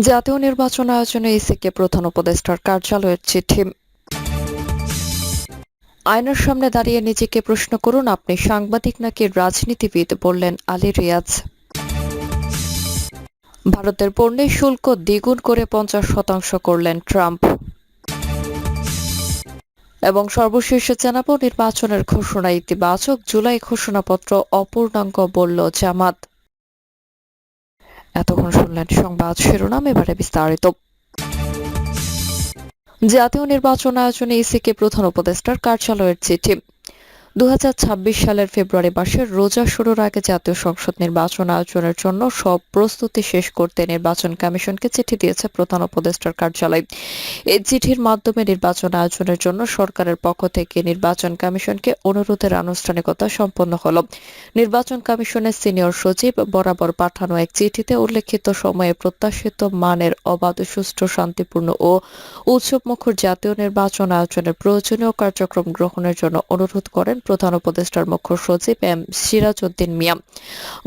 জাতীয় নির্বাচন আয়োজনে ইসিকে প্রধান উপদেষ্টার কার্যালয়ের চিঠি। আয়নার সামনে দাঁড়িয়ে নিজেকে প্রশ্ন করুন, আপনি সাংবাদিক নাকি রাজনীতিবিদ বললেন আলী রিয়াজ। ভারতের পণ্যের শুল্ক দ্বিগুণ করে পঞ্চাশ শতাংশ করলেন ট্রাম্প। এবং সর্বশেষে জানাব, নির্বাচনের ঘোষণা ইতিবাচক, জুলাই ঘোষণাপত্র অপূর্ণাঙ্গ বলল জামাত। এতক্ষণ শুনলেন সংবাদ শিরোনাম এবারে বিস্তারিত। জাতীয় নির্বাচন আয়োজনে ইসিকে প্রধান উপদেষ্টার কার্যালয়ের চিঠি। দু হাজার ছাব্বিশ সালের ফেব্রুয়ারি মাসের রোজা শুরুর আগে জাতীয় সংসদ নির্বাচন আয়োজনের জন্য সব প্রস্তুতি শেষ করতে নির্বাচন কমিশনকে চিঠি দিয়েছে প্রধান উপদেষ্টার কার্যালয়। এই চিঠির মাধ্যমে নির্বাচন আয়োজনের জন্য সরকারের পক্ষ থেকে নির্বাচন কমিশনকে অনুরোধের আনুষ্ঠানিকতা সম্পন্ন হল। নির্বাচন কমিশনের সিনিয়র সচিব বরাবর পাঠানো এক চিঠিতে উল্লেখিত সময়ে প্রত্যাশিত মানের অবাধ, সুষ্ঠু, শান্তিপূর্ণ ও উৎসবমুখর জাতীয় নির্বাচন আয়োজনের প্রয়োজনীয় কার্যক্রম গ্রহণের জন্য অনুরোধ করেন প্রধান উপদেষ্টার মুখ্য সচিব এম সিরাজ উদ্দিন মিয়া।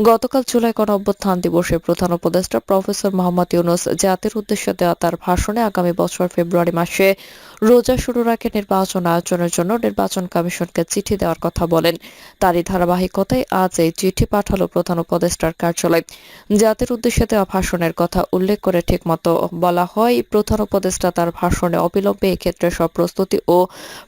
গতকাল জুলাই গণ অভ্যুত্থান দিবসে প্রধান উপদেষ্টা প্রফেসর মোহাম্মদ ইউনুস জাতির উদ্দেশ্যে দেওয়া তার ভাষণে আগামী বছর ফেব্রুয়ারি মাসে রোজা শুরুর আগে নির্বাচন আয়োজনের জন্য নির্বাচন কমিশনকে চিঠি দেওয়ার কথা বলেন। তারই ধারাবাহিকতায় আজ এই চিঠি পাঠালো প্রধান উপদেষ্টার কার্যালয়। জাতির উদ্দেশ্যে দেওয়া ভাষণের কথা উল্লেখ করে ঠিকমতো বলা হয়, প্রধান উপদেষ্টা তার ভাষণে অবিলম্বে এক্ষেত্রে সব প্রস্তুতি ও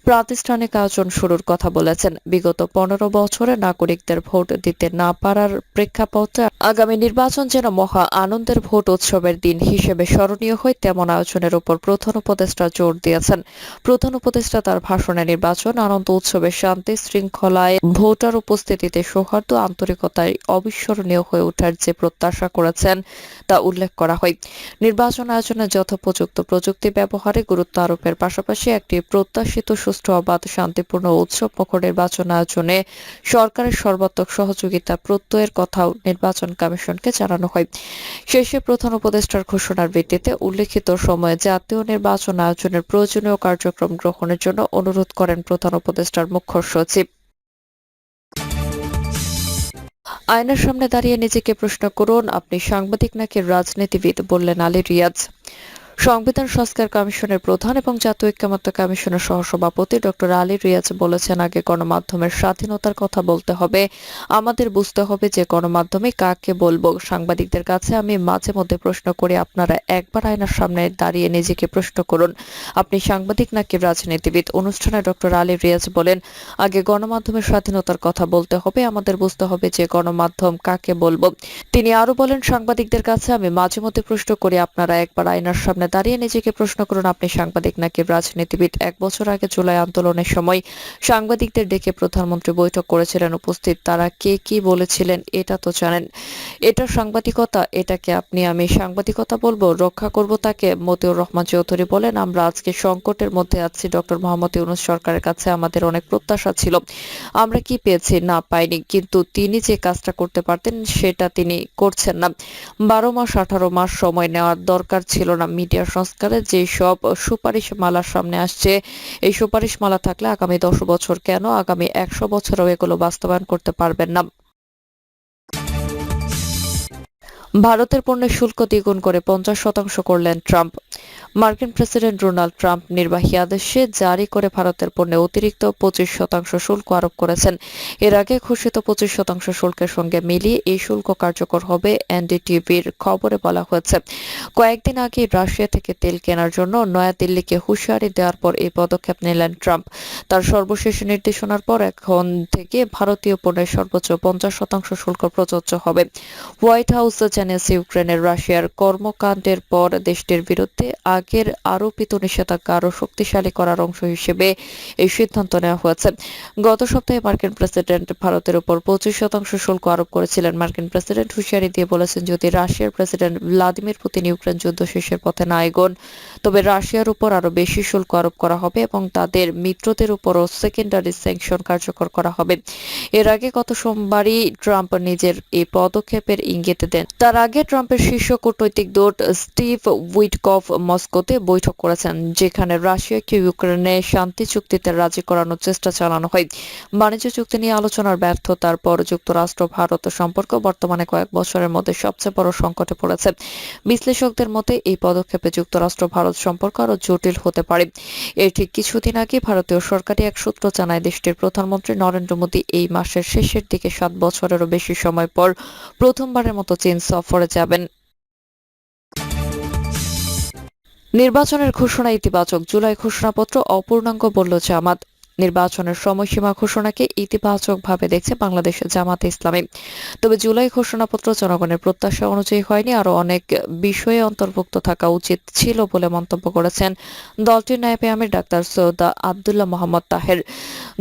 প্রাতিষ্ঠানিক আয়োজন শুরুর কথা বলেছেন। বিগত পনেরো বছরে নাগরিকদের ভোট দিতে না পারার প্রেক্ষাপটে আগামী নির্বাচন যেন মহা আনন্দের ভোট উৎসবের দিন হিসেবে স্মরণীয় হয়, তেমন আয়োজনের উপর প্রধান উপদেষ্টা জোর দিয়েছেন। প্রধান উপদেষ্টা তার ভাষণে নির্বাচন, আনন্দ উৎসবের শান্তি, শৃঙ্খলায় ভোটার উপস্থিতিতে সৌহার্দ্য, আন্তরিকতায় অবিস্মরণীয় হয়ে ওঠার যে প্রত্যাশা করেছেন, তা উল্লেখ করা হয়। নির্বাচন আয়োজনে যথোপযুক্ত প্রযুক্তি ব্যবহারে গুরুত্ব আরোপের পাশাপাশি একটি প্রত্যাশিত সুষ্ঠু, অবাধ, শান্তিপূর্ণ উৎসব মুখর নির্বাচন আয়োজনে সরকারের সর্বাত্মক সহযোগিতা প্রত্যয়ের কথাও নির্বাচন কমিশনকে জানানো হয়। শেষে প্রধান উপদেষ্টার ঘোষণার ভিত্তিতে উল্লেখিত সময়ে জাতীয় নির্বাচন আয়োজনের প্রয়োজনীয় কার্যক্রম গ্রহণের জন্য অনুরোধ করেন প্রধান উপদেষ্টার মুখ্য সচিব। আয়নার সামনে দাঁড়িয়ে নিজেকে প্রশ্ন করুন, আপনি সাংবাদিক নাকি রাজনীতিবিদ বললেন আলী রিয়াজ? সংবিধান সংস্কার কমিশনের প্রধান এবং জাতীয় ঐক্যমত্য কমিশনের সহসভাপতি ডক্টর আলী রিয়াজ বলেছেন, আগে গণমাধ্যমের স্বাধীনতার কথা বলতে হবে। আমাদের বুঝতে হবে যে গণমাধ্যমে কাকে বলব। সাংবাদিকদের কাছে আমি মাঝে মধ্যে প্রশ্ন করি, আপনারা একবার আয়নার সামনে দাঁড়িয়ে নিজেকে প্রশ্ন করুন। আপনি সাংবাদিক নাকি রাজনীতিবিদ? অনুষ্ঠানে ডক্টর আলী রিয়াজ বলেন, আগে গণমাধ্যমের স্বাধীনতার কথা বলতে হবে, আমাদের বুঝতে হবে যে গণমাধ্যম কাকে বলব। তিনি আরও বলেন, সাংবাদিকদের কাছে আমি মাঝে মধ্যে প্রশ্ন করি, আপনারা একবার আয়নার সামনে দাঁড়িয়ে নিজেকে প্রশ্ন করুন, আপনি সাংবাদিক নাকি রাজনীতিবিদ? এক বছর আগে জুলাই আন্দোলনের সময় সাংবাদিকদের ডেকে প্রধানমন্ত্রী বৈঠক করেছিলেন, উপস্থিত তারা কে কি বলেছিলেন এটা তো জানেন। এটা সাংবাদিকতা এটাকে আপনি? আমি সাংবাদিকতা বলব, রক্ষা করব তাকে, মতিউর রহমান চৌধুরী বলেন, আমরা আজকে সংকটের মধ্যে আছি, ডক্টর মোহাম্মদ ইউনুস সরকারের কাছে আমাদের অনেক প্রত্যাশা ছিল, আমরা কি পেয়েছি না পাইনি, কিন্তু তিনি যে কাজটা করতে পারতেন সেটা তিনি করছেন না। বারো মাস আঠারো মাস সময় নেওয়ার দরকার ছিল না, মিডিয়া সংস্কারে যে সব সুপারিশ মালার সামনে আসছে, এই সুপারিশ মালা থাকলে আগামী দশ বছর কেন আগামী একশো বছরও এগুলো বাস্তবায়ন করতে পারবেন না? ভারতের পণ্যের শুল্ক দ্বিগুণ করে পঞ্চাশ শতাংশ করলেন ট্রাম্প। মার্কিন প্রেসিডেন্ট ডোনাল্ড ট্রাম্প নির্বাহী আদেশে জারি করে ভারতের পণ্যে অতিরিক্ত পঁচিশ শতাংশ শুল্ক আরোপ করেছেন। এর আগে ঘোষিত পঁচিশ শতাংশ শুল্কের সঙ্গে মিলিয়ে এই শুল্ক কার্যকর হবে, এনডিটিভির খবরে বলা হয়েছে। কয়েকদিন আগে রাশিয়া থেকে তেল কেনার জন্য নয়াদিল্লিকে হুঁশিয়ারি দেওয়ার পর এই পদক্ষেপ নিলেন ট্রাম্প। তার সর্বশেষ নির্দেশনার পর এখন থেকে ভারতীয় পণ্যের সর্বোচ্চ পঞ্চাশ শতাংশ শুল্ক প্রযোজ্য হবে। হোয়াইট হাউস জানিয়েছে ইউক্রেনের রাশিয়ার কর্মকাণ্ডের পর দেশটির বিরুদ্ধে আগের আরোপিত নিষেধাজ্ঞা আরও শক্তিশালী করার অংশ হিসেবে এই সিদ্ধান্ত নেওয়া হয়েছে। গত সপ্তাহে মার্কিন প্রেসিডেন্ট ভারতের উপর পঁচিশ শতাংশ শুল্ক আরোপ করেছিলেন। মার্কিন প্রেসিডেন্ট হুঁশিয়ারি দিয়ে বলেছেন, যদি রাশিয়ার প্রেসিডেন্ট ভ্লাদিমির পুতিন ইউক্রেন যুদ্ধ শেষের পথে না এগোন, তবে রাশিয়ার উপর আরও বেশি শুল্ক আরোপ করা হবে এবং তাদের মিত্রদের উপরও সেকেন্ডারি স্যাংশন কার্যকর করা হবে। এর আগে গত সোমবারই ট্রাম্প নিজের এই পদক্ষেপের ইঙ্গিত দেন। তার আগে ট্রাম্পের শীর্ষ কূটনৈতিক দূত স্টিভ উইটকফ মস্কো মস্কোতে বৈঠক করেছেন, যেখানে রাশিয়াকে ইউক্রেনে শান্তি চুক্তিতে রাজি করানোর চেষ্টা চালানো হয়। বাণিজ্য চুক্তি নিয়ে আলোচনার ব্যর্থতার পর যুক্তরাষ্ট্র ভারত সম্পর্ক বর্তমানে কয়েক বছরের মধ্যে সবচেয়ে বড় সংকটে পড়েছে। বিশ্লেষকদের মতে, এই পদক্ষেপে যুক্তরাষ্ট্র ভারত সম্পর্ক আরও জটিল হতে পারে। এর ঠিক কিছুদিন আগে ভারতীয় সরকারি এক সূত্র জানায়, দেশটির প্রধানমন্ত্রী নরেন্দ্র মোদী এই মাসের শেষের দিকে সাত বছরেরও বেশি সময় পর প্রথমবারের মতো চীন সফরে যাবেন। নির্বাচনের ঘোষণা ইতিবাচক। জুলাই ঘোষণাপত্র অপূর্ণাঙ্গ বলল জামাত। নির্বাচনের সময়সীমা ঘোষণাকে ইতিবাচকভাবে দেখছে বাংলাদেশের জামাতে ইসলামী। তবে জুলাই ঘোষণাপত্র জনগণের প্রত্যাশা অনুযায়ী হয়নি, আরও অনেক বিষয়ে অন্তর্ভুক্ত থাকা উচিত ছিল বলে মন্তব্য করেছেন দলটির নায়েবে আমির ডাক্তার সৈয়দা আবদুল্লাহ মোহাম্মদ তাহের।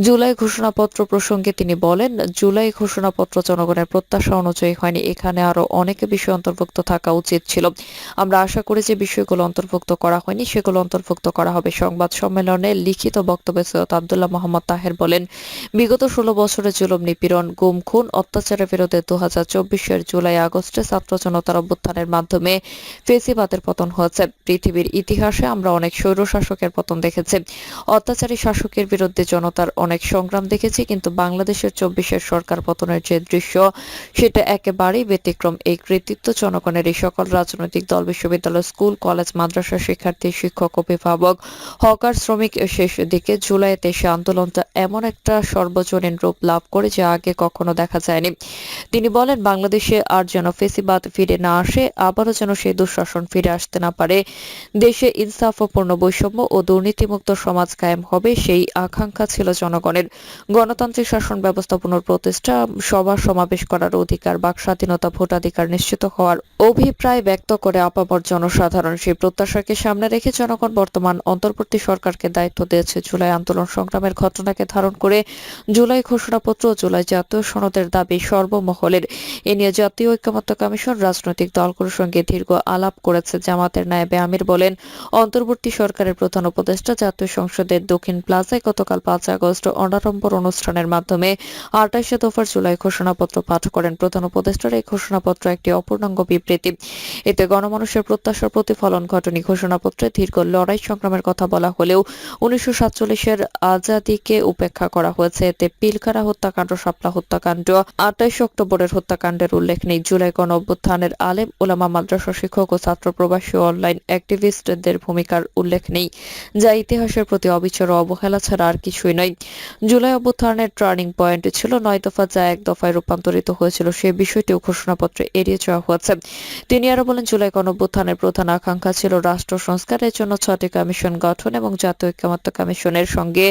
জুলাই ঘোষণাপত্র প্রসঙ্গে তিনি বলেন, জুলাই ঘোষণাপত্র জনগণের প্রত্যাশা অনুযায়ী হয়নি, এখানে আরও অনেক বিষয় অন্তর্ভুক্ত থাকা উচিত ছিল। আমরা আশা করি যে বিষয়গুলো অন্তর্ভুক্ত করা হয়নি, সেগুলো অন্তর্ভুক্ত করা হবে সংবাদ সম্মেলনে লিখিত বক্তব্যে সৈয়দ আবদুল্লাহ মোহাম্মদ তাহের বলেন, বিগত ষোলো বছরের জুলুম, নিপীড়ন, গুম, খুন, অত্যাচারের বিরুদ্ধে দু হাজার চব্বিশের জুলাই আগস্টে ছাত্র জনতার অভ্যুত্থানের মাধ্যমে ফেসিবাদের পতন হয়েছে। পৃথিবীর ইতিহাসে আমরা অনেক স্বৈর শাসকের পতন দেখেছি। অত্যাচারী শাসকের বিরুদ্ধে জনতার অনেক সংগ্রাম দেখেছি, কিন্তু বাংলাদেশের চব্বিশের সরকার পতনের যে দৃশ্য, সেটা একেবারেই ব্যতিক্রম। এই কৃতিত্ব জনগণের এই সকল রাজনৈতিক দল, বিশ্ববিদ্যালয়, স্কুল, কলেজ মাদ্রাসা শিক্ষার্থী, শিক্ষক, অভিভাবক, হকার, শ্রমিক শেষ দিকে জুলাইতে সে আন্দোলনটা এমন একটা সর্বজনীন রূপ লাভ করে যা আগে কখনো দেখা যায়নি। তিনি বলেন, বাংলাদেশে আর যেন ফেসিবাদ ফিরে না আসে, আবারও যেন সেই দুঃশাসন ফিরে আসতে না পারে। দেশে ইনসাফ ও পূর্ণ বৈষম্য ও দুর্নীতিমুক্ত সমাজ কায়েম হবে সেই আকাঙ্ক্ষা ছিল জনগণের। গণতান্ত্রিক শাসন ব্যবস্থা পুনঃপ্রতিষ্ঠা, সভা সমাবেশ করার অধিকার, বাক স্বাধীনতা ভোটাধিকার নিশ্চিত হওয়ার অভিপ্রায় ব্যক্ত করে আপামর জনসাধারণ সেই প্রত্যাশাকে সামনে রেখে জনগণ বর্তমান অন্তর্বর্তী সরকারকে দায়িত্ব দিয়েছে। জুলাই আন্দোলন সংগ্রামের ঘটনাকে ধারণ করে জুলাই ঘোষণাপত্র জুলাই জাতীয় সনদের দাবি সর্বমহলের। এ নিয়ে জাতীয় ঐক্যমত্য কমিশন রাজনৈতিক দলগুলোর সঙ্গে দীর্ঘ আলাপ করেছে জামাতের নায়েবে আমির বলেন, অন্তর্বর্তী সরকারের প্রধান উপদেষ্টা জাতীয় সংসদের দক্ষিণ প্লাজায় গতকাল পাঁচ আগস্ট অনারম্বর অনুষ্ঠানের মাধ্যমে আটাইশে দফার জুলাই ঘোষণাপত্র পাঠ করেন। প্রধান উপদেষ্টার এই ঘোষণাপত্র একটি অপূর্ণাঙ্গ বিবৃতি। এতে গণমানুষের প্রত্যাশার প্রতিফলন ঘটনি ঘোষণাপত্রে দীর্ঘ লড়াই সংগ্রামের কথা বলা হলেও উনিশশো সাতচল্লিশের আজাদিকে উপেক্ষা করা হয়েছে। এতে পিলখানা হত্যাকাণ্ড, শাপলা হত্যাকাণ্ড আটাইশ অক্টোবরের হত্যাকাণ্ডের উল্লেখ নেই। জুলাই গণ অভ্যুত্থানের আলেম, ওলামা মাদ্রাসা শিক্ষক ও ছাত্র প্রবাসী অনলাইন অ্যাক্টিভিস্টদের ভূমিকার উল্লেখ নেই, যা ইতিহাসের প্রতি অবিচার অবহেলা ছাড়া আর কিছুই নয়। জুলাই অভ্যুত্থানের টার্নিং পয়েন্ট ছিল নয় দফা, যা এক দফায় রূপান্তরিত হয়েছিল, সে বিষয়টিও ঘোষণাপত্রে এড়িয়ে যাওয়া হয়েছে। তিনি আরও বলেন, জুলাই গণ অভ্যুত্থানের প্রধান আকাঙ্ক্ষা ছিল রাষ্ট্র সংস্কারের জন্য ছয়টি কমিশন গঠন এবং জাতীয় ঐক্যমত্য কমিশনের সঙ্গে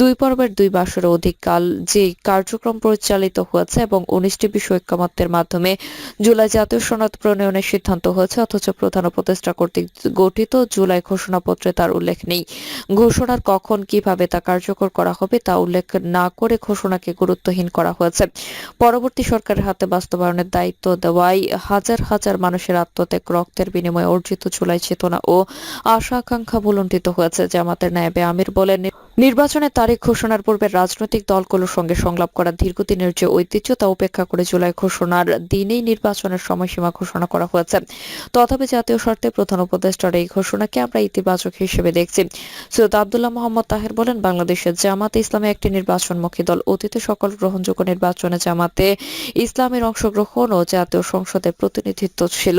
দুই পর্বের দুই মাসেরও অধিক কাল যে কার্যক্রম পরিচালিত হয়েছে এবং উনিশটি বিষয় ঐক্যমত্যের মাধ্যমে জুলাই জাতীয় সনদ প্রণয়নের সিদ্ধান্ত হয়েছে, অথচ প্রধান উপদেষ্টা কর্তৃক গঠিত জুলাই ঘোষণাপত্রে তার উল্লেখ নেই। ঘোষণার কখন কীভাবে তা কার্যকর করা হবে তা উল্লেখ না করে ঘোষণাকে গুরুত্বহীন করা হয়েছে। পরবর্তী সরকারের হাতে বাস্তবায়নের দায়িত্ব দেওয়ায় হাজার হাজার মানুষের আত্মত্যাগ, রক্তের বিনিময়ে অর্জিত জুলাই চেতনা ও আশা আকাঙ্ক্ষা ভুলুণ্ঠিত হয়েছে। জামাতের নায়েবে আমির বলেন নির্বাচনের তারিখ ঘোষণার পূর্বে রাজনৈতিক দলগুলোর সঙ্গে সংলাপ করা দীর্ঘদিনের যে ঐতিহ্য তা উপেক্ষা করে জুলাই ঘোষণার দিনেই নির্বাচনের সময়সীমা ঘোষণা করা হয়েছে। তথাপি জাতীয় স্বার্থে প্রধান উপদেষ্টার এই ঘোষণাকে আমরা ইতিবাচক হিসেবে দেখছি। সৈয়দ আবদুল্লাহ মোহাম্মদ তাহের বলেন, বাংলাদেশের জামাতে ইসলামে একটি নির্বাচনমুখী দল, অতীতে সকল গ্রহণযোগ্য নির্বাচনে জামাতে ইসলামের অংশগ্রহণ ও জাতীয় সংসদে প্রতিনিধিত্ব ছিল।